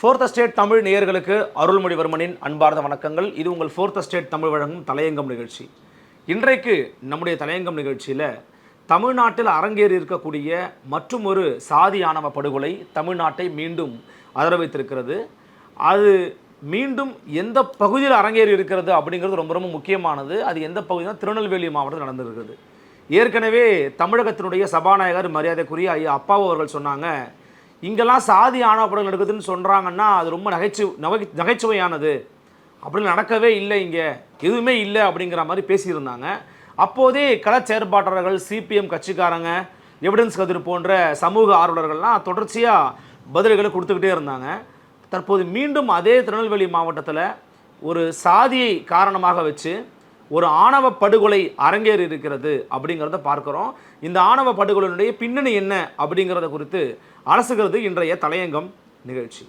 Fourth state Tamil நேயர்களுக்கு அருள்மொழிவர்மனின் அன்பார்ந்த வணக்கங்கள். இது உங்கள் ஃபோர்த் ஸ்டேட் தமிழ் வழங்கும் தலையங்கம் நிகழ்ச்சி. இன்றைக்கு நம்முடைய தலையங்கம் நிகழ்ச்சியில் தமிழ்நாட்டில் அரங்கேறி இருக்கக்கூடிய மற்றும் ஒரு சாதியானவ படுகொலை தமிழ்நாட்டை மீண்டும் அதர வைத்திருக்கிறது அது மீண்டும் எந்த பகுதியில் அரங்கேறி இருக்கிறது அப்படிங்கிறது ரொம்ப ரொம்ப முக்கியமானது. அது எந்த பகுதியில் திருநெல்வேலி மாவட்டத்தில் நடந்திருக்கிறது. ஏற்கனவே தமிழகத்தினுடைய சபாநாயகர் மரியாதைக்குரிய ஐயா அப்பாவு அவர்கள் சொன்னாங்க இங்கெல்லாம் சாதி ஆணவப்படங்கள் நடக்குதுன்னு சொல்கிறாங்கன்னா அது ரொம்ப நகைச்சு நகை நகைச்சுவையானது. அப்படின்னு நடக்கவே இல்லை இங்கே. எதுவுமே இல்லை அப்படிங்கிற மாதிரி பேசியிருந்தாங்க. அப்போதே கள செயற்பாட்டாளர்கள் சிபிஎம் கட்சிக்காரங்க எவிடன்ஸ் கதிர் போன்ற சமூக ஆர்வலர்கள்லாம் தொடர்ச்சியாக பதில்களை கொடுத்துக்கிட்டே இருந்தாங்க. தற்போது மீண்டும் அதே திருநெல்வேலி மாவட்டத்தில் ஒரு சாதியை காரணமாக வச்சு ஒரு ஆணவ படுகொலை அரங்கேறி இருக்கிறது அப்படிங்கிறத பார்க்குறோம். இந்த ஆணவ படுகொலையினுடைய பின்னணி என்ன அப்படிங்கிறத குறித்து அலசுகிறது இன்றைய தலையங்கம் நிகழ்ச்சி.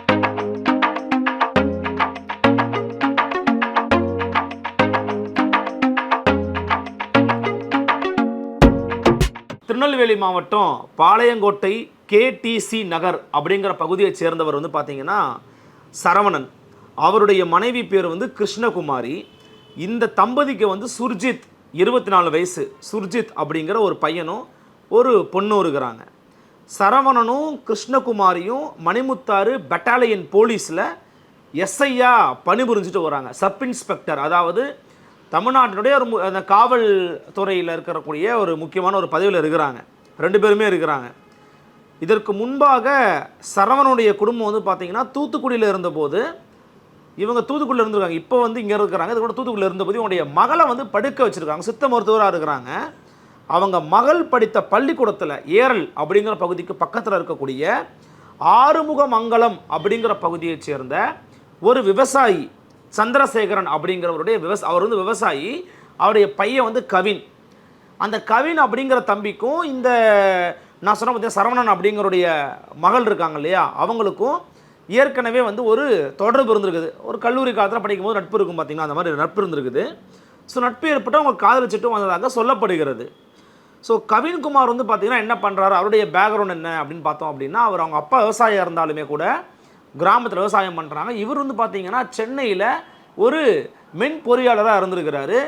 Tirunelveli மாவட்டம் பாளையங்கோட்டை கேடிசி நகர் அப்படிங்கிற பகுதியைச் சேர்ந்தவர் வந்து பார்த்தீங்கன்னா சரவணன். அவருடைய மனைவி பேர் வந்து கிருஷ்ணகுமாரி. இந்த தம்பதிக்கு வந்து சுர்ஜித் இருபத்தி நாலு வயசு. சுர்ஜித் அப்படிங்கிற ஒரு பையனும் ஒரு பொண்ணும் இருக்கிறாங்க. சரவணனும் கிருஷ்ணகுமாரியும் மணிமுத்தாறு பெட்டாலியன் போலீஸில் எஸ்ஐயா பணிபுரிஞ்சுட்டு வராங்க. சப் இன்ஸ்பெக்டர் அதாவது தமிழ்நாட்டினுடைய ஒரு மு- அந்த காவல் துறையில் இருக்கக்கூடிய ஒரு முக்கியமான ஒரு பதவியில் இருக்கிறாங்க. ரெண்டு பேருமே இருக்கிறாங்க. இதற்கு முன்பாக சரவணனுடைய குடும்பம் வந்து பார்த்தீங்கன்னா தூத்துக்குடியில் இருந்தபோது இவங்க தூத்துக்குடியில் இருந்திருக்காங்க. இப்போ வந்து இங்கே இருக்கிறாங்க. இது கூட தூத்துக்குடியில் இருந்தபோது இவங்களுடைய மகளை வந்து படுக்க வச்சுருக்காங்க. சித்த மருத்துவராக இருக்கிறாங்க. அவங்க மகள் படித்த பள்ளிக்கூடத்தில் ஏரல் அப்படிங்கிற பகுதிக்கு பக்கத்தில் இருக்கக்கூடிய ஆறுமுகமங்கலம் அப்படிங்கிற பகுதியைச் சேர்ந்த ஒரு விவசாயி சந்திரசேகரன் அப்படிங்கிறவருடைய விவச அவர் வந்து விவசாயி. அவருடைய பையன் வந்து கவின். அந்த கவின் அப்படிங்கிற தம்பிக்கும் இந்த நான் சொன்ன பார்த்தீங்க சரவணன் அப்படிங்கிறடைய மகள் இருக்காங்க இல்லையா? அவங்களுக்கும் ஏற்கனவே வந்து ஒரு தொடர்பு இருந்திருக்குது. ஒரு கல்லூரி காலத்தில் படிக்கும்போது நட்பு இருக்கும் பார்த்தீங்கன்னா அந்த மாதிரி நட்பு இருந்திருக்குது. ஸோ நட்பு ஏற்பட்டு அவங்க காதலிச்சுட்டு வந்ததாக சொல்லப்படுகிறது. ஸோ கவின்குமார் வந்து பார்த்தீங்கன்னா என்ன பண்ணுறாரு அவருடைய பேக்ரவுண்ட் என்ன அப்படின்னு பார்த்தோம் அப்படின்னா அவர் அவங்க அப்பா விவசாயியாக இருந்தாலுமே கூட கிராமத்தில் விவசாயம் பண்ணுறாங்க இவர் வந்து பார்த்தீங்கன்னா சென்னையில் ஒரு மென் பொறியாளராக இருந்திருக்கிறாரு.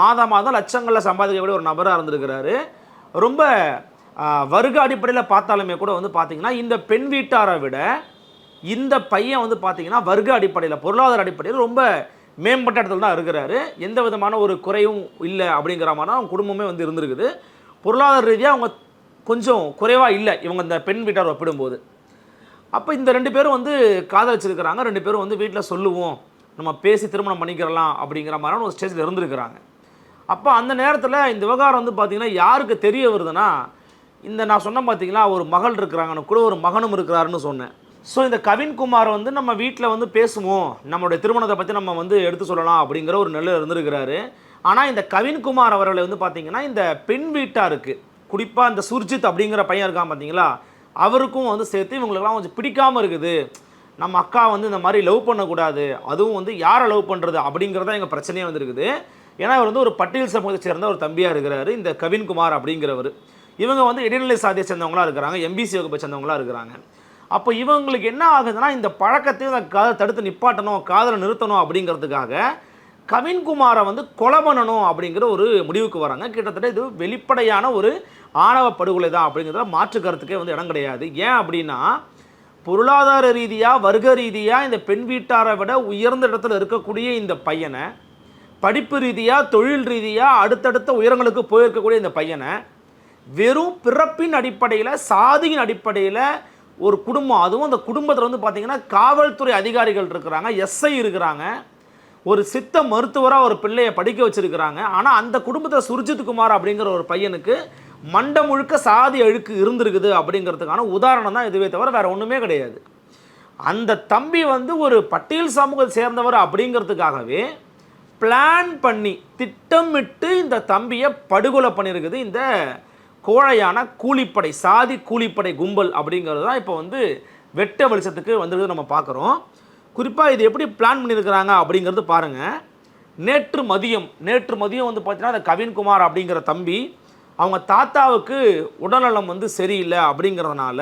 மாதம் மாதம் லட்சங்களில் சம்பாதிக்கக்கூடிய ஒரு நபராக இருந்திருக்கிறாரு. ரொம்ப வருக அடிப்படையில் பார்த்தாலுமே கூட வந்து பார்த்தீங்கன்னா இந்த பெண் வீட்டாரை விட இந்த பையன் வந்து பார்த்தீங்கன்னா வர்க்க அடிப்படையில் பொருளாதார அடிப்படையில் ரொம்ப மேம்பட்ட இடத்துல தான் இருக்கிறாரு. எந்த விதமான ஒரு குறையும் இல்லை அப்படிங்கிற மாதிரி அவங்க குடும்பமே வந்து இருந்திருக்குது. பொருளாதார ரீதியாக அவங்க கொஞ்சம் குறைவாக இல்லை இவங்க இந்த பெண் வீட்டார் ஒப்பிடும்போது. அப்போ இந்த ரெண்டு பேரும் வந்து காதலிச்சிருக்கிறாங்க. ரெண்டு பேரும் வந்து வீட்டில் சொல்லுவோம். நம்ம பேசி திருமணம் பண்ணிக்கிறலாம் அப்படிங்கிற மாதிரியான ஒரு ஸ்டேஜில் இருந்திருக்கிறாங்க. அப்போ அந்த நேரத்தில் இந்த விவகாரம் வந்து பார்த்திங்கன்னா யாருக்கு தெரிய வருதுன்னா இந்த நான் சொன்ன பார்த்திங்களா ஒரு மகள் இருக்கிறாங்கன்னு கூட ஒரு மகனும் இருக்கிறாருன்னு சொன்னேன். ஸோ இந்த கவின்குமார் வந்து நம்ம வீட்டில் வந்து பேசுவோம். நம்மளுடைய திருமணத்தை பற்றி நம்ம வந்து எடுத்து சொல்லலாம் அப்படிங்கிற ஒரு நிலையில் இருந்திருக்கிறாரு. ஆனால் இந்த கவின்குமார் அவர்களை வந்து பார்த்திங்கன்னா இந்த பெண் வீட்டாருக்கு குறிப்பாக இந்த சுர்ஜித் அப்படிங்கிற பையன் இருக்கான் பார்த்தீங்களா அவருக்கும் வந்து சேர்த்து இவங்களுக்கெல்லாம் கொஞ்சம் பிடிக்காமல் இருக்குது. நம்ம அக்கா வந்து இந்த மாதிரி லவ் பண்ணக்கூடாது. அதுவும் வந்து யாரை லவ் பண்ணுறது அப்படிங்கிறதா எங்கள் பிரச்சனையே வந்துருக்குது. ஏன்னா அவர் வந்து ஒரு பட்டியல் சமூகத்தை சேர்ந்த ஒரு தம்பியாக இருக்கிறாரு. இந்த கவின்குமார் அப்படிங்கிறவர். இவங்க வந்து இடைநிலை சாதியை சேர்ந்தவங்களாக இருக்கிறாங்க. எம்பிசி வகுப்பை சேர்ந்தவங்களாக இருக்கிறாங்க. அப்போ இவங்களுக்கு என்ன ஆகுதுன்னா இந்த பழக்கத்தை இந்த காதலை தடுத்து நிப்பாட்டணும் காதலை நிறுத்தணும் அப்படிங்கிறதுக்காக கவின்குமாரை வந்து கொலை பண்ணணும் அப்படிங்கிற ஒரு முடிவுக்கு வராங்க. கிட்டத்தட்ட இது வெளிப்படையான ஒரு ஆணவ படுகொலை தான் அப்படிங்கிறத மாற்று கருத்துக்கே வந்து இடம் கிடையாது. ஏன் அப்படின்னா பொருளாதார ரீதியாக வர்க்க ரீதியாக இந்த பெண் வீட்டாரை விட உயர்ந்த இடத்துல இருக்கக்கூடிய இந்த பையனை படிப்பு ரீதியாக தொழில் ரீதியாக அடுத்தடுத்த உயரங்களுக்கு போயிருக்கக்கூடிய இந்த பையனை வெறும் பிறப்பின் அடிப்படையில் சாதியின் அடிப்படையில் ஒரு குடும்பம் அதுவும் அந்த குடும்பத்தில் வந்து பார்த்திங்கன்னா காவல்துறை அதிகாரிகள் இருக்கிறாங்க எஸ்ஐ இருக்கிறாங்க ஒரு சித்த மருத்துவராக ஒரு பிள்ளையை படிக்க வச்சுருக்கிறாங்க. ஆனால் அந்த குடும்பத்தில் சுர்ஜித் குமார் அப்படிங்கிற ஒரு பையனுக்கு மண்டை முழுக்க சாதி அழுக்கு இருந்திருக்குது அப்படிங்கிறதுக்கான உதாரணம் தான் இதுவே தவிர வேறு ஒன்றுமே கிடையாது. அந்த தம்பி வந்து ஒரு பட்டியல் சமூகத்தை சேர்ந்தவர் அப்படிங்கிறதுக்காகவே பிளான் பண்ணி திட்டமிட்டு இந்த தம்பியை படுகொலை பண்ணியிருக்குது இந்த கோழையான கூலிப்படை சாதி கூலிப்படை கும்பல் அப்படிங்கிறது தான் இப்போ வந்து வெட்ட வெளிச்சத்துக்கு வந்துருக்குது நம்ம பார்க்குறோம். குறிப்பாக இது எப்படி பிளான் பண்ணியிருக்கிறாங்க அப்படிங்கிறது பாருங்கள் நேற்று மதியம் நேற்று மதியம் வந்து பார்த்தீங்கன்னா அந்த கவின்குமார் அப்படிங்கிற தம்பி அவங்க தாத்தாவுக்கு உடல்நலம் வந்து சரியில்லை அப்படிங்கிறதுனால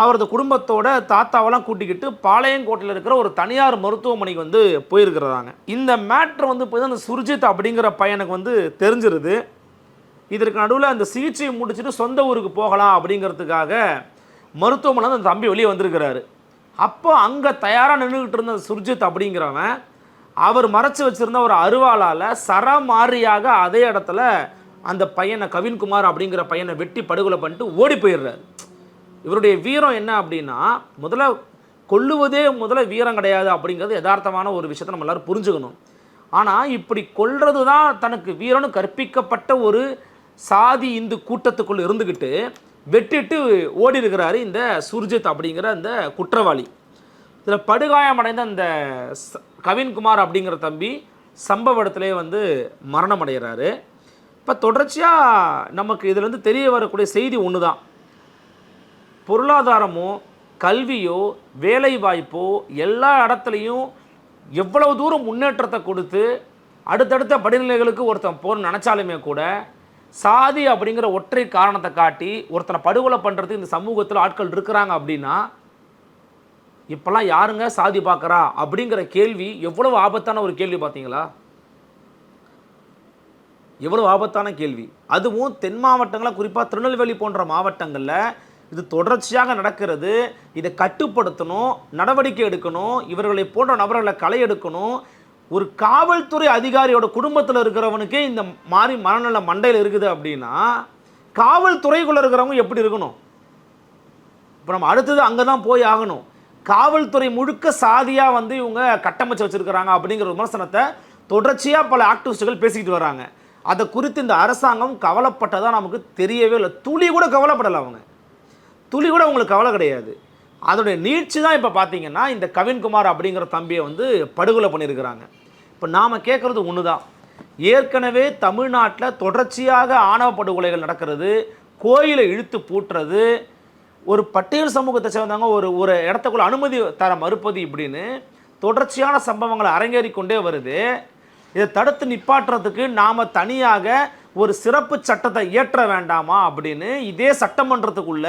அவரது குடும்பத்தோட தாத்தாவெல்லாம் கூட்டிக்கிட்டு பாளையங்கோட்டையில் இருக்கிற ஒரு தனியார் மருத்துவமனைக்கு வந்து போயிருக்கிறதாங்க. இந்த மேட்ரு வந்து போய் அந்த சுர்ஜித் அப்படிங்கிற பையனுக்கு வந்து தெரிஞ்சிருது. இதற்கு நடுவில் அந்த சிகிச்சையை முடிச்சுட்டு சொந்த ஊருக்கு போகலாம் அப்படிங்கிறதுக்காக மருத்துவமனை அந்த தம்பி வெளியே வந்திருக்கிறாரு. அப்போ அங்கே தயாராக நின்றுக்கிட்டு இருந்த அந்த சுர்ஜித் அப்படிங்கிறவன் அவர் மறைச்சு வச்சிருந்த ஒரு அருவாளால் சரமாரியாக அதே இடத்துல அந்த பையனை கவின்குமார் அப்படிங்கிற பையனை வெட்டி படுகொலை பண்ணிட்டு ஓடி போயிடுறாரு. இவருடைய வீரம் என்ன அப்படின்னா முதல்ல கொல்லுவதே முதல்ல வீரம் கிடையாது அப்படிங்கிறது யதார்த்தமான ஒரு விஷயத்தை நம்ம எல்லாரும் புரிஞ்சுக்கணும். ஆனால் இப்படி கொல்றது தான் தனக்கு வீரம்னு கற்பிக்கப்பட்ட ஒரு சாதி இந்து கூட்டத்துக்குள்ளே இருந்துக்கிட்டு வெட்டிட்டு ஓடி இருக்கிறாரு இந்த சுர்ஜித் அப்படிங்கிற அந்த குற்றவாளி. இதில் படுகாயமடைந்த அந்த கவின்குமார் அப்படிங்கிற தம்பி சம்பவ இடத்துலேயே வந்து மரணம் அடைகிறாரு இப்போ தொடர்ச்சியாக நமக்கு இதுலேருந்து தெரிய வரக்கூடிய செய்தி ஒன்று தான் பொருளாதாரமோ கல்வியோ வேலைவாய்ப்போ எல்லா இடத்துலையும் எவ்வளவு தூரம் முன்னேற்றத்தை கொடுத்து அடுத்தடுத்த படிநிலைகளுக்கு ஒருத்தன் போகணும்னு நினச்சாலுமே கூட சாதி அப்படிங்கிற ஒற்றை காரணத்தை காட்டி ஒருத்தனை படுகொலை பண்ணுறது இந்த சமூகத்தில் ஆட்கள் இருக்கிறாங்க அப்படின்னா இப்போல்லாம் யாருங்க சாதி பார்க்குறா அப்படிங்கிற கேள்வி எவ்வளவு ஆபத்தான ஒரு கேள்வி பார்த்தீங்களா எவ்வளோ ஆபத்தான கேள்வி. அதுவும் தென் மாவட்டங்களில் குறிப்பாக திருநெல்வேலி போன்ற மாவட்டங்களில் இது தொடர்ச்சியாக நடக்கிறது. இதை கட்டுப்படுத்தணும் நடவடிக்கை எடுக்கணும் இவர்களை போன்ற நபர்களை களை எடுக்கணும். ஒரு காவல்துறை அதிகாரியோட குடும்பத்தில் இருக்கிறவனுக்கே இந்த மாதிரி மனநல மண்டையில் இருக்குது அப்படின்னா காவல்துறைக்குள்ளே இருக்கிறவங்க எப்படி இருக்கணும்? இப்போ நம்ம அடுத்தது அங்கே தான் போய் ஆகணும். காவல்துறை முழுக்க சாதியாக வந்து இவங்க கட்டமைச்சு வச்சுருக்கிறாங்க அப்படிங்கிற விமர்சனத்தை தொடர்ச்சியாக பல ஆக்டிவிஸ்டுகள் பேசிக்கிட்டு வராங்க. அதை குறித்து இந்த அரசாங்கம் கவலைப்பட்டதாக நமக்கு தெரியவே இல்லை. துளி கூட கவலைப்படலை அவங்க. துளி கூட அவங்களுக்கு கவலை கிடையாது. அதோடைய நீட்சி தான் இப்போ பார்த்தீங்கன்னா இந்த கவின்குமார் அப்படிங்கிற தம்பியை வந்து படுகொலை பண்ணியிருக்கிறாங்க இப்போ நாம் கேட்குறது ஒன்று தான் ஏற்கனவே தமிழ்நாட்டில் தொடர்ச்சியாக ஆணவ படுகொலைகள் நடக்கிறது கோயிலை இழுத்து பூட்டுறது ஒரு பட்டியல் சமூகத்தை சேர்ந்தவங்க ஒரு ஒரு இடத்துக்குள்ள அனுமதி தர மறுப்பது இப்படின்னு தொடர்ச்சியான சம்பவங்களை அரங்கேறிக்கொண்டே வருது. இதை தடுத்து நிப்பாட்டுறதுக்கு நாம் தனியாக ஒரு சிறப்பு சட்டத்தை இயற்ற வேண்டாமா அப்படின்னு இதே சட்டமன்றத்துக்குள்ள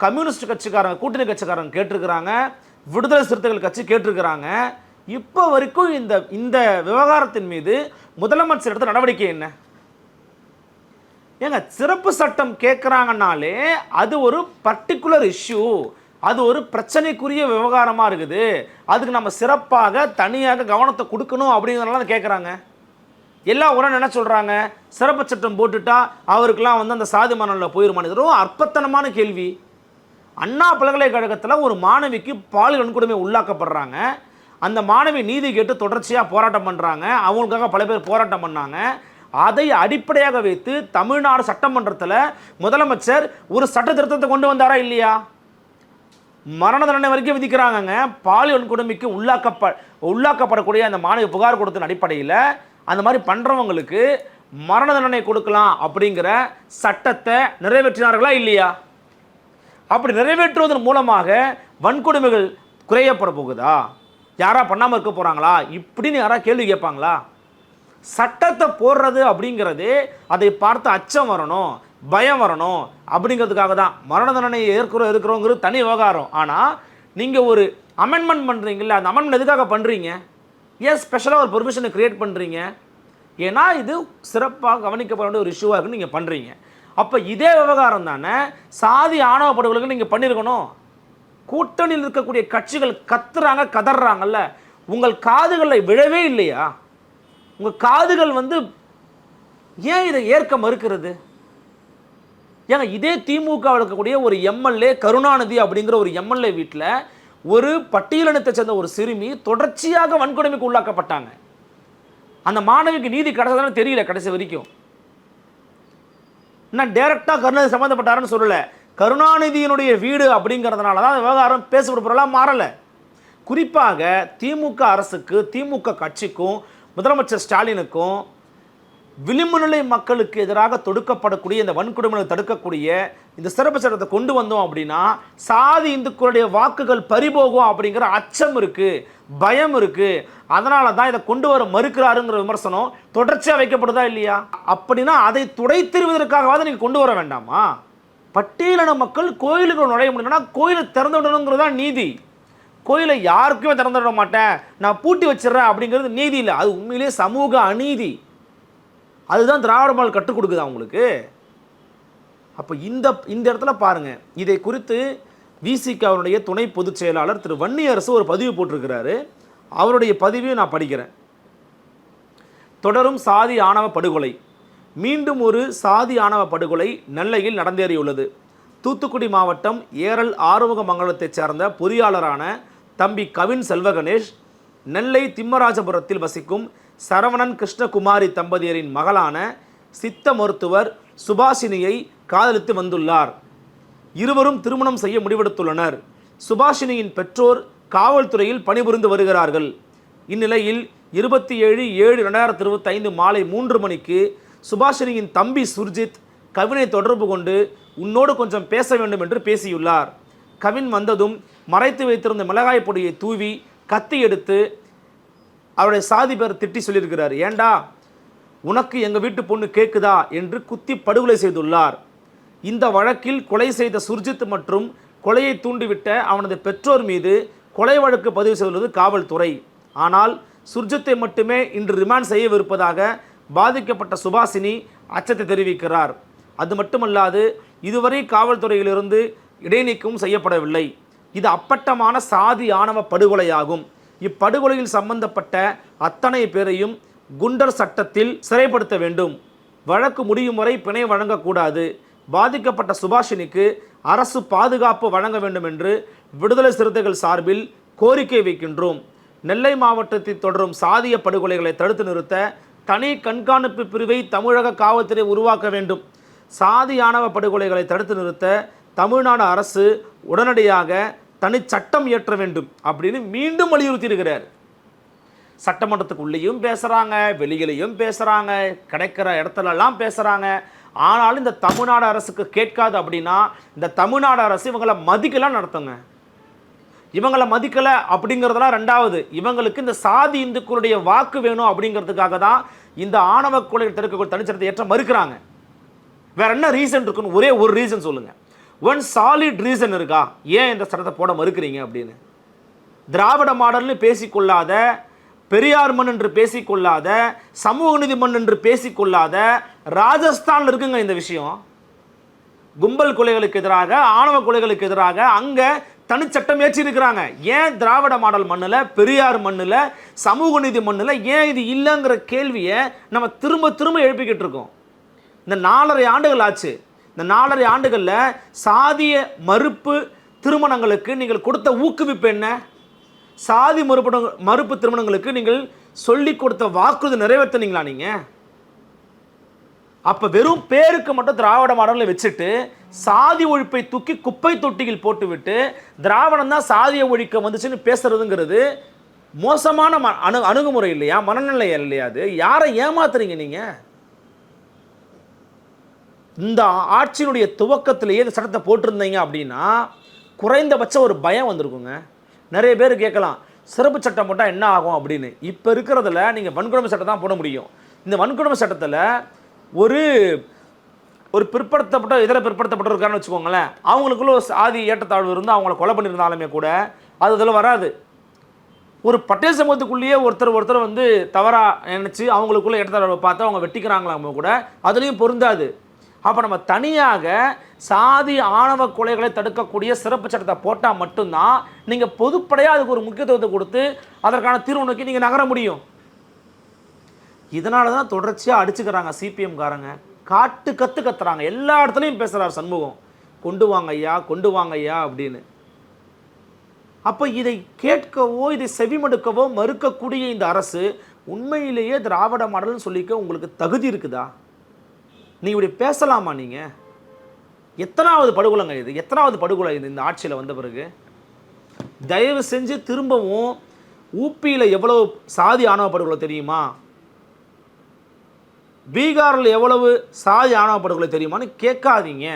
கம்யூனிஸ்ட் கட்சிக்காரங்க கூட்டணி கட்சிக்காரங்க கேட்டிருக்கிறாங்க விடுதலை சிறுத்தைகள் கட்சி கேட்டிருக்கிறாங்க. இப்போ வரைக்கும் இந்த இந்த விவகாரத்தின் மீது முதலமைச்சர் எடுத்த நடவடிக்கை என்ன? ஏங்க சிறப்பு சட்டம் கேட்குறாங்கனாலே அது ஒரு பர்டிகுலர் இஷ்யூ அது ஒரு பிரச்சனைக்குரிய விவகாரமாக இருக்குது. அதுக்கு நம்ம சிறப்பாக தனியாக கவனத்தை கொடுக்கணும் அப்படிங்கிறனால அதை கேட்குறாங்க எல்லா உடனே என்ன சொல்கிறாங்க சிறப்பு சட்டம் போட்டுட்டா அவருக்கெல்லாம் வந்து அந்த சாதி மணலில் போயிருமானது ரொம்ப அற்பத்தனமான கேள்வி. அண்ணா பல்கலைக்கழகத்தில் ஒரு மாணவிக்கு பால் வன்கொடுமை உள்ளாக்கப்படுறாங்க. அந்த மாணவி நீதி கேட்டு தொடர்ச்சியாக போராட்டம் பண்ணுறாங்க அவங்களுக்காக பல பேர் போராட்டம் பண்ணாங்க. அதை அடிப்படையாக வைத்து தமிழ்நாடு சட்டமன்றத்தில் முதலமைச்சர் ஒரு சட்ட திருத்தத்தை கொண்டு வந்தாரா இல்லையா? மரண தண்டனை வரைக்கும் விதிக்கிறாங்கங்க. பாலியல் வன்கொடுமைக்கு உள்ளாக்கப்ப உள்ளாக்கப்படக்கூடிய அந்த மாணவி புகார் கொடுத்த அடிப்படையில் அந்த மாதிரி பண்ணுறவங்களுக்கு மரண தண்டனை கொடுக்கலாம் அப்படிங்கிற சட்டத்தை நிறைவேற்றினார்களா இல்லையா? அப்படி நிறைவேற்றுவதன் மூலமாக வன்கொடுமைகள் குறையப்பட போகுதா? யாரா பண்ணாமல் இருக்க போகிறாங்களா இப்படின்னு யாரா கேள்வி கேட்பாங்களா? சட்டத்தை போடுறது அப்படிங்கிறது அதை பார்த்து அச்சம் வரணும். பயம் வரணும் அப்படிங்கிறதுக்காக தான் மரண தண்டனையை ஏற்கிறோம் இருக்கிறோங்கிறது தனி விவகாரம். ஆனால் நீங்கள் ஒரு அமெண்ட்மெண்ட் பண்ணுறீங்கல்ல அந்த அமெண்ட்மெண்ட் எதுக்காக பண்ணுறீங்க ஏன் ஸ்பெஷலாக ஒரு பெர்மிஷனை க்ரியேட் பண்ணுறீங்க ஏன்னா இது சிறப்பாக கவனிக்கப்பட வேண்டிய ஒரு இஷ்யூவாக இருக்குன்னு நீங்கள் பண்ணுறீங்க அப்போ இதே விவகாரம் தானே சாதி ஆணவ படுகொலைகள் நீங்கள் பண்ணியிருக்கணும் கூட்டணியில் இருக்கக்கூடிய கட்சிகள் கத்துறாங்க கதறாங்கல்ல. உங்கள் காதுகளில் விழவே இல்லையா? உங்கள் காதுகள் வந்து ஏன் இதை ஏற்க மறுக்கிறது? ஏங்க இதே திமுகவில் இருக்கக்கூடிய ஒரு எம்எல்ஏ கருணாநிதி அப்படிங்கிற ஒரு எம்எல்ஏ வீட்டில் ஒரு பட்டியலினத்தை சேர்ந்த ஒரு சிறுமி தொடர்ச்சியாக வன்கொடுமைக்கு உள்ளாக்கப்பட்டாங்க. அந்த மாணவிக்கு நீதி கிடைச்சதான்னு தெரியல கடைசி வரைக்கும். நான் டேரெக்டாக கருணாநிதி சம்மந்தப்பட்டாருன்னு சொல்லலை. கருணாநிதியினுடைய வீடு அப்படிங்கிறதுனால தான் விவகாரம் பேசப்பட பொருளாக மாறலை. குறிப்பாக திமுக அரசுக்கு திமுக கட்சிக்கும் முதலமைச்சர் ஸ்டாலினுக்கும் விளிம்பு நிலை மக்களுக்கு எதிராக தொடுக்கப்படக்கூடிய இந்த வன்கொடுமைகளை தடுக்கக்கூடிய இந்த சிறப்பு சட்டத்தை கொண்டு வந்தோம் அப்படின்னா சாதி இந்துக்களுடைய வாக்குகள் பறிபோகும் அப்படிங்கிற அச்சம் இருக்குது பயம் இருக்குது அதனால தான் இதை கொண்டு வர மறுக்கிறாருங்கிற விமர்சனம் தொடர்ச்சியாக வைக்கப்படுதா இல்லையா? அப்படின்னா அதை துடைத்தெறிவதற்காகவாவது நீங்கள் கொண்டு வர வேண்டாமா? பட்டியலின மக்கள் கோயிலுக்கு நுழைய முடியலன்னா கோயிலை திறந்து விடணுங்கிறது தான் நீதி. கோயிலை யாருக்குமே திறந்து விட மாட்டேன் நான் பூட்டி வச்சிடுறேன் அப்படிங்கிறது நீதி இல்லை. அது உண்மையிலேயே சமூக அநீதி. அதுதான் திராவிட மாடல் கற்றுக் கொடுக்குது அவங்களுக்கு அப்போ இந்த இந்த இடத்துல பாருங்கள் இதை குறித்து விசிக அவருடைய துணை பொதுச் செயலாளர் திரு வன்னியரசு ஒரு பதிவு போட்டிருக்கிறாரு. அவருடைய பதிவையும் நான் படிக்கிறேன். தொடரும் சாதி ஆணவ படுகொலை. மீண்டும் ஒரு சாதி ஆணவ படுகொலை நெல்லையில் நடந்தேறியுள்ளது. தூத்துக்குடி மாவட்டம் ஏரல் ஆறுமுகமங்கலத்தைச் சேர்ந்த பொறியாளரான தம்பி கவின் செல்வகணேஷ் நெல்லை திம்மராஜபுரத்தில் வசிக்கும் சரவணன் கிருஷ்ணகுமாரி தம்பதியரின் மகளான சித்த மருத்துவர் சுபாஷினியை காதலித்து வந்துள்ளார். இருவரும் திருமணம் செய்ய முடிவெடுத்துள்ளனர். சுபாஷினியின் பெற்றோர் காவல்துறையில் பணிபுரிந்து வருகிறார்கள். இந்நிலையில் இருபத்தி ஏழு ஏழு ரெண்டாயிரத்தி இருபத்தைந்து மாலை மூன்று மணிக்கு சுபாஷினியின் தம்பி சுர்ஜித் கவினை தொடர்பு கொண்டு உன்னோடு கொஞ்சம் பேச வேண்டும் என்று பேசியுள்ளார். கவின் வந்ததும் மறைத்து வைத்திருந்த மிளகாய் பொடியை தூவி கத்தி எடுத்து அவருடைய சாதி பேர் திட்டி சொல்லியிருக்கிறார். ஏண்டா? உனக்கு எங்கள் வீட்டு பொண்ணு கேட்குதா என்று குத்தி படுகொலை செய்துள்ளார். இந்த வழக்கில் கொலை செய்த சுர்ஜித் மற்றும் கொலையை தூண்டிவிட்ட அவனது பெற்றோர் மீது கொலை வழக்கு பதிவு செய்துள்ளது காவல்துறை. ஆனால் சுர்ஜித்தை மட்டுமே இன்று ரிமாண்ட் செய்யவிருப்பதாக பாதிக்கப்பட்ட சுபாசினி அச்சத்தை தெரிவிக்கிறார். அது மட்டுமல்லாது இதுவரை காவல்துறையிலிருந்து இடைநீக்கமும் செய்யப்படவில்லை. இது அப்பட்டமான சாதி ஆணவ படுகொலையாகும். இப்படுகொலையில் சம்பந்தப்பட்ட அத்தனை பேரையும் குண்டர் சட்டத்தில் சிறைப்படுத்த வேண்டும். வழக்கு முடியும் வரை பிணை வழங்கக்கூடாது. பாதிக்கப்பட்ட சுபாஷினிக்கு அரசு பாதுகாப்பு வழங்க வேண்டும் என்று விடுதலை சிறுத்தைகள் சார்பில் கோரிக்கை வைக்கின்றோம். நெல்லை மாவட்டத்தில் தொடரும் சாதிய படுகொலைகளை தடுத்து நிறுத்த தனி கண்காணிப்பு பிரிவை தமிழக காவல்துறை உருவாக்க வேண்டும். சாதியானவ படுகொலைகளை தடுத்து நிறுத்த தமிழ்நாடு அரசு உடனடியாக தனி சட்டம் இயற்ற வேண்டும் அப்படின்னு மீண்டும் வலியுறுத்தி இருக்கிறார் சட்டமன்றத்துக்குள்ளேயும் பேசுகிறாங்க வெளியிலையும் பேசுகிறாங்க கிடைக்கிற இடத்துலலாம் பேசுகிறாங்க ஆனாலும் இந்த தமிழ்நாடு அரசுக்கு கேட்காது அப்படின்னா இந்த தமிழ்நாடு அரசு இவங்களை மதிக்கலாம் நடத்துங்க. இவங்களை மதிக்கலை அப்படிங்கிறதெல்லாம் ரெண்டாவது. இவங்களுக்கு இந்த சாதி இந்துக்களுடைய வாக்கு வேணும் அப்படிங்கிறதுக்காக தான் இந்த ஆணவ கொலை தடுக்க தனிச்சட்டத்தை ஏற்ற மறுக்கிறாங்க. வேற என்ன ரீசன் இருக்குன்னு ஒரே ஒரு ரீசன் சொல்லுங்கள் ஒன் சாலிட் ரீசன் இருக்கா? ஏன் இந்த சட்டத்தை போட மறுக்கிறீங்க அப்படின்னு? திராவிட மாடல்னு பேசிக்கொள்ளாத பெரியார் மண் என்று பேசிக்கொள்ளாத சமூக நீதி மண் என்று பேசிக்கொள்ளாத ராஜஸ்தானில் இருக்குங்க இந்த விஷயம். கும்பல் கொலைகளுக்கு எதிராக ஆணவ கொலைகளுக்கு எதிராக அங்கே தனிச்சட்டம் ஏற்றி இருக்கிறாங்க ஏன் திராவிட மாடல் மண்ணில் பெரியார் மண்ணில் சமூக நீதி மண்ணில் ஏன் இது இல்லைங்கிற கேள்வியை நம்ம திரும்ப திரும்ப எழுப்பிக்கிட்டு இருக்கோம். இந்த நாலரை ஆண்டுகள் ஆச்சு. இந்த நாலரை ஆண்டுகளில் சாதிய மறுப்பு திருமணங்களுக்கு நீங்கள் கொடுத்த ஊக்குவிப்பு என்ன? சாதி மறுப்பு மறுப்பு திருமணங்களுக்கு நீங்கள் சொல்லி கொடுத்த வாக்குறுதி நிறைவேற்றினீங்களா நீங்கள் அப்போ வெறும் பேருக்கு மட்டும் திராவிட மாடலில் வச்சுட்டு சாதி ஒழிப்பை தூக்கி குப்பை தொட்டியில் போட்டுவிட்டு திராவிடம் தான் சாதிய ஒழிக்க வந்துச்சுன்னு பேசுறதுங்கிறது மோசமான ம அணு அணுகுமுறை இல்லையா? மனநிலை இல்லையா அது? யாரை ஏமாத்துறீங்க நீங்கள் இந்த ஆட்சியினுடைய துவக்கத்திலேயே இந்த சட்டத்தை போட்டிருந்தீங்க அப்படின்னா குறைந்தபட்சம் ஒரு பயம் வந்திருக்குங்க. நிறைய பேர் கேட்கலாம் சிறப்பு சட்டம் போட்டால் என்ன ஆகும் அப்படின்னு. இப்போ இருக்கிறதுல நீங்கள் வன்கொடுமை சட்டம் தான் போட முடியும். இந்த வன்கொடுமை சட்டத்தில் ஒரு ஒரு பிற்படுத்தப்பட்ட இதர பிற்படுத்தப்பட்டிருக்காருன்னு வச்சுக்கோங்களேன். அவங்களுக்குள்ள ஒரு சாதி ஏற்றத்தாழ்வு இருந்து அவங்கள கொலை பண்ணியிருந்தாலுமே கூட அது இதில் வராது. ஒரு பட்டேல் சமூகத்துக்குள்ளேயே ஒருத்தர் ஒருத்தர் வந்து தவறாக நினச்சி அவங்களுக்குள்ள ஏற்றத்தாழ்வை பார்த்து அவங்க வெட்டிக்கிறாங்களாமோ கூட அதுலேயும் பொருந்தாது. அப்போ நம்ம தனியாக சாதி ஆணவ கொலைகளை தடுக்கக்கூடிய சிறப்பு சட்டத்தை போட்டால் மட்டும்தான் நீங்கள் பொதுப்படையாக அதுக்கு ஒரு முக்கியத்துவத்தை கொடுத்து அதற்கான தீர்வு நோக்கி நீங்கள் நகர முடியும். இதனால தான் தொடர்ச்சியாக அடிச்சுக்கிறாங்க சிபிஎம்காரங்க. காட்டு கற்று கத்துறாங்க. எல்லா இடத்துலையும் பேசுகிறார் சண்முகம். கொண்டு வாங்க ஐயா கொண்டு வாங்க ஐயா அப்படின்னு. அப்போ இதை கேட்கவோ இதை செவிமடுக்கவோ மறுக்கக்கூடிய இந்த அரசு உண்மையிலேயே திராவிட மாடல்னு சொல்லிக்க உங்களுக்கு தகுதி இருக்குதா? நீ இப்படி பேசலாமா நீங்கள் எத்தனாவது படுகொலைங்க இது? எத்தனாவது படுகொலை இது இந்த ஆட்சியில் வந்த பிறகு? தயவு செஞ்சு திரும்பவும் ஊப்பியில் எவ்வளவு சாதி ஆணவ படுகொலை தெரியுமா? பீகாரில் எவ்வளவு சாதி ஆணவ படுகொலை தெரியுமான்னு கேட்காதீங்க.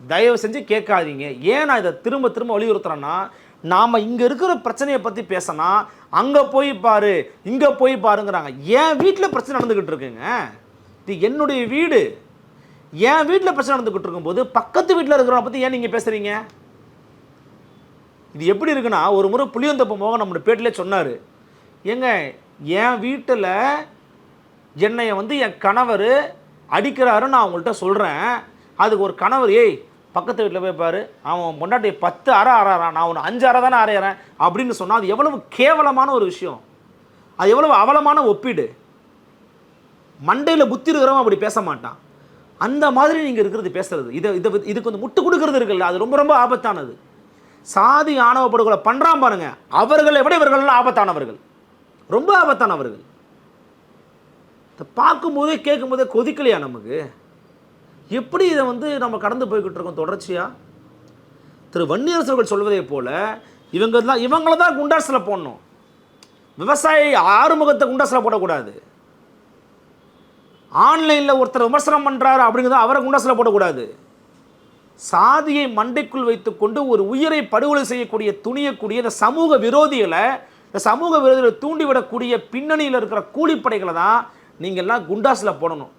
தயவு செஞ்சு கேட்காதீங்க. ஏன் நான் இதை திரும்ப திரும்ப வலியுறுத்துறேன்னா நாம் இங்கே இருக்கிற பிரச்சனையை பற்றி பேசினா அங்கே போய் பாரு இங்கே போய் பாருங்கிறாங்க. ஏன் வீட்டில் பிரச்சனை நடந்துக்கிட்டு இருக்குங்க. இது என்னுடைய வீடு. என் வீட்டில் பிரச்சனை நடந்துக்கிட்டு இருக்கும்போது பக்கத்து வீட்டில் இருக்கிறவங்க பற்றி ஏன் நீங்கள் பேசுகிறீங்க இது எப்படி இருக்குன்னா ஒரு முறை புளியந்தப்ப மோகன் நம்மளோட பேட்டிலே சொன்னார். ஏங்க என் வீட்டில் என்னை வந்து என் கணவர் அடிக்கிறாருன்னு நான் அவங்கள்ட்ட சொல்கிறேன் அதுக்கு ஒரு கணவர் ஏய் பக்கத்து வீட்டில் போய் பாரு. அவன் பொண்டாட்டி பத்து அரை அறான் நான் ஒன்று அஞ்சு அரை தானே அரையிறேன் அப்படின்னு சொன்னால் அது எவ்வளவு கேவலமான ஒரு விஷயம். அது எவ்வளவு அவலமான ஒப்பீடு. மண்டையில் புத்தி இருக்கிறவன் அப்படி பேச மாட்டான். அந்த மாதிரி நீங்கள் இருக்கிறது பேசுறது. இதை இதை இதுக்கு வந்து முட்டு கொடுக்கறது இருக்குல்ல அது ரொம்ப ரொம்ப ஆபத்தானது. சாதி ஆணவ படுகொலை பண்ணுறான் பாருங்க. அவர்களை விட இவர்கள்லாம் ஆபத்தானவர்கள். ரொம்ப ஆபத்தானவர்கள். இதை பார்க்கும்போதே கேட்கும்போதே கொதிக்கலையா நமக்கு? எப்படி இதை வந்து நம்ம கடந்து போய்கிட்டு இருக்கோம் தொடர்ச்சியாக திரு வன்னியரசர்கள் சொல்வதை போல் இவங்க தான் இவங்கள தான் குண்டாசில் போடணும். விவசாயி ஆறுமுகத்தை குண்டாசில் போடக்கூடாது. ஆன்லைனில் ஒருத்தர் விமர்சனம் பண்ணுறாரு அப்படிங்கிறத அவரை குண்டாசில் போடக்கூடாது. சாதியை மண்டைக்குள் வைத்துக்கொண்டு ஒரு உயிரை படுகொலை செய்யக்கூடிய துணியக்கூடிய இந்த சமூக விரோதிகளை இந்த சமூக விரோதிகளை தூண்டிவிடக்கூடிய பின்னணியில் இருக்கிற கூலிப்படைகளை தான் நீங்கள்லாம் குண்டாஸில் போடணும்.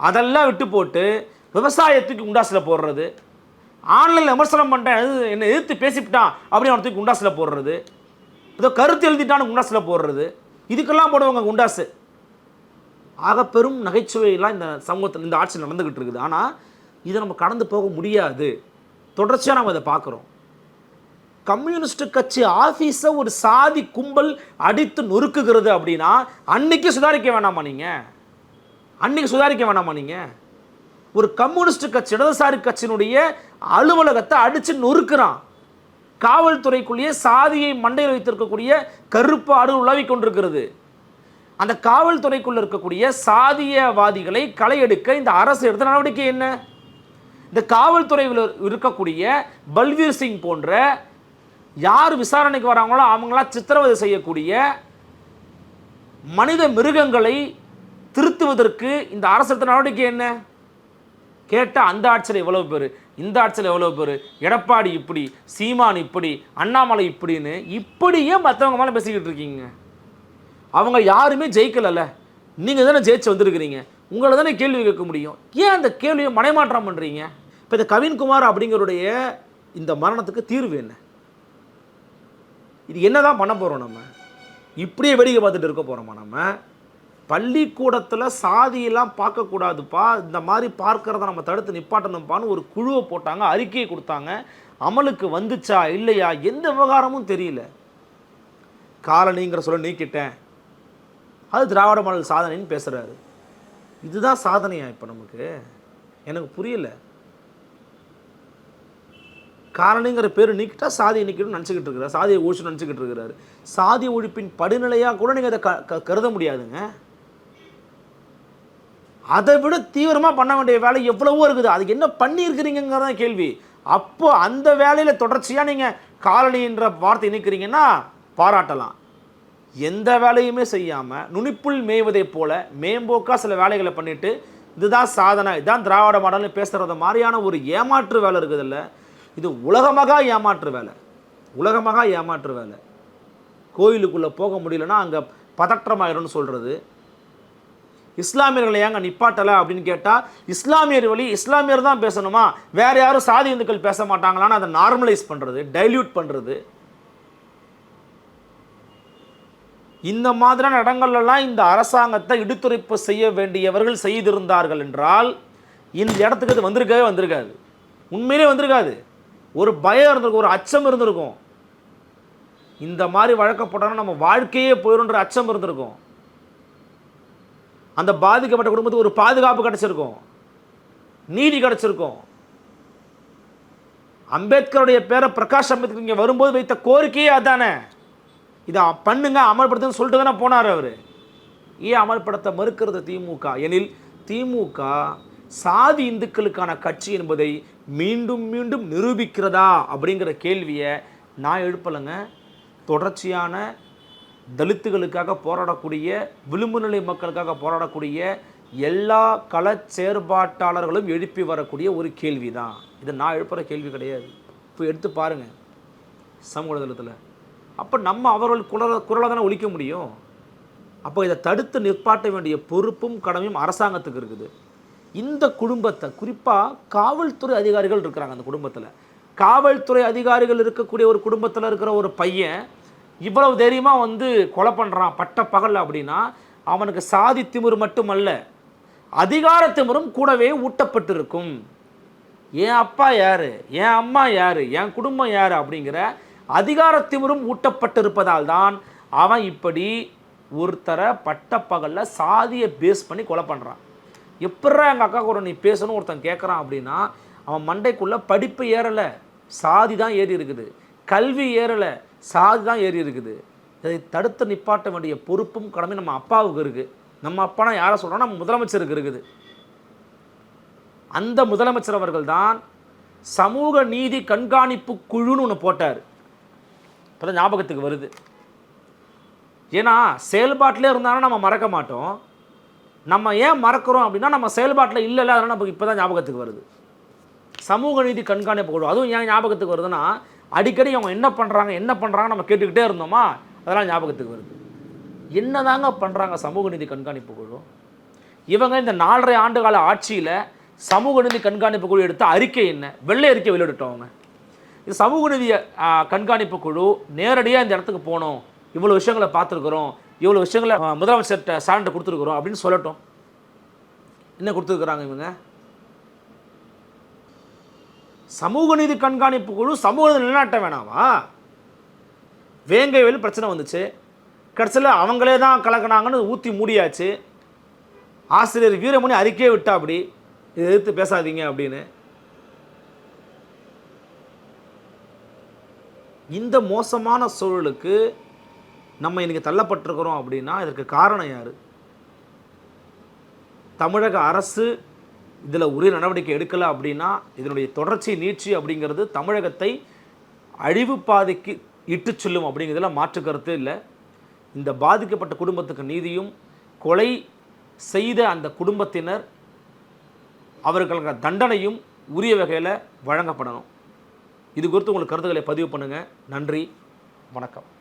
அதெல்லாம் விட்டு போட்டு விவசாயத்துக்கு குண்டாஸில் போடுறது. ஆன்லைனில் விமர்சனம் பண்ணுறேன் என்னை எதிர்த்து பேசிவிட்டான் அப்படின்னு அவனை தூக்கி குண்டாஸில் போடுறது. ஏதோ கருத்து எழுதிட்டான்னு குண்டாஸில் போடுறது. இதுக்கெல்லாம் போடுவாங்க குண்டாஸு. ஆக பெரும் நகைச்சுவையெல்லாம் இந்த சமூகத்தில் இந்த ஆட்சி நடந்துக்கிட்டு இருக்குது. ஆனால் இதை நம்ம கடந்து போக முடியாது. தொடர்ச்சியாக நம்ம இதை பார்க்குறோம். கம்யூனிஸ்ட் கட்சி ஆஃபீஸை ஒரு சாதி கும்பல் அடித்து நொறுக்குகிறது அப்படின்னா அன்னைக்கு சுதாரிக்க வேணாமா நீங்கள் அன்னைக்கு சுதாரிக்க வேணாமா நீங்கள் ஒரு கம்யூனிஸ்ட் கட்சி இடதுசாரி கட்சியினுடைய அலுவலகத்தை அடித்து நொறுக்குறான். காவல்துறைக்குள்ளேயே சாதியை மண்டையில் வைத்திருக்கக்கூடிய கருப்பு ஆடு உலாவிக் கொண்டிருக்கிறது. அந்த காவல்துறைக்குள்ள இருக்கக்கூடிய சாதியவாதிகளை களையெடுக்க இந்த அரசு எடுத்த நடவடிக்கை என்ன? இந்த காவல்துறையில் இருக்கக்கூடிய பல்வீர் சிங் போன்ற யார் விசாரணைக்கு வராங்களோ அவங்களாம் சித்திரவதை செய்யக்கூடிய மனித மிருகங்களை திருத்துவதற்கு இந்த அரசு எடுத்த நடவடிக்கை என்ன? கேட்டால் அந்த ஆட்சியில் எவ்வளவு பேர்? இந்த ஆட்சியில் எவ்வளவு பேர்? எடப்பாடி இப்படி சீமான் இப்படி அண்ணாமலை இப்படின்னு இப்படியே மற்றவங்க மேலே பேசிக்கிட்டு இருக்கீங்க. அவங்க யாருமே ஜெயிக்கலல்ல. நீங்கள் தானே ஜெயிச்சு வந்திருக்கிறீங்க. உங்களை தானே கேள்வி கேட்க முடியும். ஏன் அந்த கேள்வியை மனைமாற்றம் பண்ணுறீங்க இப்போ இந்த கவின்குமார் அப்படிங்கிறோடைய இந்த மரணத்துக்கு தீர்வு என்ன? இது என்ன தான் பண்ண போகிறோம் நம்ம? இப்படியே வேடிக்கை பார்த்துட்டு இருக்க போகிறோமா நம்ம? பள்ளிக்கூடத்தில் சாதியெல்லாம் பார்க்கக்கூடாதுப்பா. இந்த மாதிரி பார்க்குறத நம்ம தடுத்து நிப்பாட்டணும்ப்பான்னு ஒரு குழுவை போட்டாங்க அறிக்கையை கொடுத்தாங்க. அமலுக்கு வந்துச்சா இல்லையா? எந்த விவகாரமும் தெரியல. காலனிங்கிற சொல்ல நீக்கிட்டேன். அது திராவிட மாடல் சாதனைன்னு பேசுகிறாரு இதுதான் சாதனையா இப்போ நமக்கு? எனக்கு புரியல. காரணிங்கிற பேர் நீக்கிட்டா சாதியை நீக்கணும்னு நினச்சிக்கிட்டு இருக்கிறார். சாதியை ஒழிச்சு நினச்சிக்கிட்டு இருக்கிறாரு. சாதி ஒழிப்பின் படிநிலையாக கூட நீங்கள் அதை க கருத முடியாதுங்க. அதை விட தீவிரமாக பண்ண வேண்டிய வேலை எவ்வளவோ இருக்குது. அதுக்கு என்ன பண்ணியிருக்கிறீங்கிறதான் கேள்வி. அப்போது அந்த வேலையில் தொடர்ச்சியாக நீங்கள் காலனின்ற வார்த்தை நிற்கிறீங்கன்னா பாராட்டலாம். எந்த வேலையுமே செய்யாமல் நுனிப்புள் மேய்வதைப் போல மேம்போக்காக சில வேலைகளை பண்ணிவிட்டு இதுதான் சாதனை இதுதான் திராவிட மாடல்னு பேசுகிறத மாதிரியான ஒரு ஏமாற்று வேலை இருக்குதுல்ல. இது உலகமாக ஏமாற்று வேலை. உலகமாக ஏமாற்று வேலை. கோயிலுக்குள்ளே போக முடியலன்னா அங்கே பதற்றமாயிரும்னு சொல்கிறது இஸ்லாமியர்களை ஏங்க நிப்பாட்டலை அப்படின்னு கேட்டால் இஸ்லாமியர் வழி இஸ்லாமியர் தான் பேசணுமா? வேறு யாரும் சாதி இந்துக்கள் பேச மாட்டாங்களான்னு அதை நார்மலைஸ் பண்ணுறது டைல்யூட் பண்ணுறது இந்த மாதிரியான இடங்கள்லாம் இந்த அரசாங்கத்தை இடுத்துரைப்பு செய்ய வேண்டியவர்கள் செய்திருந்தார்கள் என்றால் இந்த இடத்துக்கு அது வந்திருக்கவே வந்திருக்காது. உண்மையிலே வந்திருக்காது. ஒரு பயம் இருந்திருக்கும் ஒரு அச்சம் இருந்திருக்கும். இந்த மாதிரி வழக்கப்பட்டோன்னா நம்ம வாழ்க்கையே போயிடும்ன்ற அச்சம் இருந்திருக்கும். அந்த பாதிக்கப்பட்ட குடும்பத்துக்கு ஒரு பாதுகாப்பு கிடச்சிருக்கும். நீதி கிடச்சிருக்கும். அம்பேத்கருடைய பேரை பிரகாஷ் அம்பேத்கர் இங்கே வரும்போது வைத்த கோரிக்கையே அதானே? இதை பண்ணுங்க அமல்படுத்துன்னு சொல்லிட்டு தானே போனார் அவர். ஏன் அமல்படுத்த மறுக்கிறது திமுக? எனில் திமுக சாதி இந்துக்களுக்கான கட்சி என்பதை மீண்டும் மீண்டும் நிரூபிக்கிறதா அப்படிங்கிற கேள்வியை நான் எழுப்பலைங்க. தொடர்ச்சியான தலித்துகளுக்காக போராடக்கூடிய விளிம்பு நிலை மக்களுக்காக போராடக்கூடிய எல்லா கள செயற்பாட்டாளர்களும் எழுப்பி வரக்கூடிய ஒரு கேள்வி தான் இது நான் எழுப்புகிற கேள்வி கிடையாது. இப்போ எடுத்து பாருங்கள் சமூக தளத்தில் அப்போ நம்ம அவர்கள் குரலை குரலை தானே ஒழிக்க முடியும்? அப்போ இதை தடுத்து நிற்பாட்ட வேண்டிய பொறுப்பும் கடமையும் அரசாங்கத்துக்கு இருக்குது. இந்த குடும்பத்தை குறிப்பாக காவல்துறை அதிகாரிகள் இருக்கிறாங்க அந்த குடும்பத்தில். காவல்துறை அதிகாரிகள் இருக்கக்கூடிய ஒரு குடும்பத்தில் இருக்கிற ஒரு பையன் இவ்வளவு தைரியமாக வந்து கொலை பண்ணுறான் பட்ட பகல் அப்படின்னா அவனுக்கு சாதி திமிரு மட்டுமல்ல அதிகார திமிரும் கூடவே ஊட்டப்பட்டிருக்கும். என் அப்பா யார்? என் அம்மா யார்? என் குடும்பம் யார்? அப்படிங்கிற அதிகாரத்திவரும் ஊட்டப்பட்டிருப்பதால் தான் அவன் இப்படி ஒருத்தரை பட்டப்பகலில் சாதியை பேஸ் பண்ணி கொலை பண்ணுறான் எப்பட்றா எங்கள் அக்கா கூட நீ பேசணும் ஒருத்தன் கேட்குறான் அப்படின்னா அவன் மண்டைக்குள்ளே படிப்பு ஏறலை சாதி தான் ஏறி இருக்குது. கல்வி ஏறலை சாதி தான் ஏறி இருக்குது. இதை தடுத்து நிப்பாட்ட வேண்டிய பொறுப்பும் கடமை நம்ம அப்பாவுக்கு இருக்குது நம்ம அப்பானா யாரை சொல்கிறோன்னா நம்ம முதலமைச்சருக்கு இருக்குது. அந்த முதலமைச்சர் அவர்கள் தான் சமூக நீதி கண்காணிப்பு குழுன்னு ஒன்று போட்டார். இப்போ தான் ஞாபகத்துக்கு வருது. ஏன்னா செயல்பாட்டிலே இருந்தாலும் நம்ம மறக்க மாட்டோம். நம்ம ஏன் மறக்கிறோம் அப்படின்னா நம்ம செயல்பாட்டில் இல்லைல்ல அதனால் நமக்கு இப்போ தான் ஞாபகத்துக்கு வருது. சமூக நீதி கண்காணிப்பு குழு அதுவும் ஏன் ஞாபகத்துக்கு வருதுன்னா அடிக்கடி அவங்க என்ன பண்ணுறாங்க என்ன பண்ணுறாங்க நம்ம கேட்டுக்கிட்டே இருந்தோமா அதெல்லாம் ஞாபகத்துக்கு வருது. என்னதாங்க பண்ணுறாங்க சமூக நீதி கண்காணிப்பு குழு? இவங்க இந்த நாலரை ஆண்டு கால ஆட்சியில் சமூக நீதி கண்காணிப்பு குழு எடுத்த அறிக்கை என்ன? வெள்ளை அறிக்கை வெளியிட்டவங்க இது சமூக நீதி கண்காணிப்பு குழு நேரடியாக இந்த இடத்துக்கு போகணும் இவ்வளோ விஷயங்களை பார்த்துருக்குறோம். இவ்வளோ விஷயங்களை முதலமைச்சர்கிட்ட சான்றிதழ் கொடுத்துருக்குறோம் அப்படின்னு சொல்லட்டும். என்ன கொடுத்துருக்குறாங்க இவங்க? சமூக நீதி கண்காணிப்பு குழு சமூக நிலைநாட்ட வேணாமா? வேங்கை வேலு பிரச்சனை வந்துச்சு. கடைசியில் அவங்களே தான் கலக்கினாங்கன்னு ஊற்றி மூடியாச்சு. ஆசிரியர் வீரமணி அறிக்கையை விட்டா அப்படி. இதை எதிர்த்து பேசாதீங்க அப்படின்னு. இந்த மோசமான சூழலுக்கு நம்ம இன்றைக்கி தள்ளப்பட்டிருக்கிறோம் அப்படின்னா இதற்கு காரணம் யார்? தமிழக அரசு இதில் உரிய நடவடிக்கை எடுக்கலை அப்படின்னா இதனுடைய தொடர்ச்சி நீட்சி அப்படிங்கிறது தமிழகத்தை அழிவு பாதைக்கு இட்டு செல்லும் அப்படிங்கிறதுல மாற்று கருத்து இல்லை. இந்த பாதிக்கப்பட்ட குடும்பத்துக்கு நீதியும் கொலை செய்த அந்த குடும்பத்தினர் அவர்களுக்கு தண்டனையும் உரிய வகையில் வழங்கப்படணும். இது குறித்து உங்களுக்கு கருத்துக்களை பதிவு பண்ணுங்கள் நன்றி. வணக்கம்.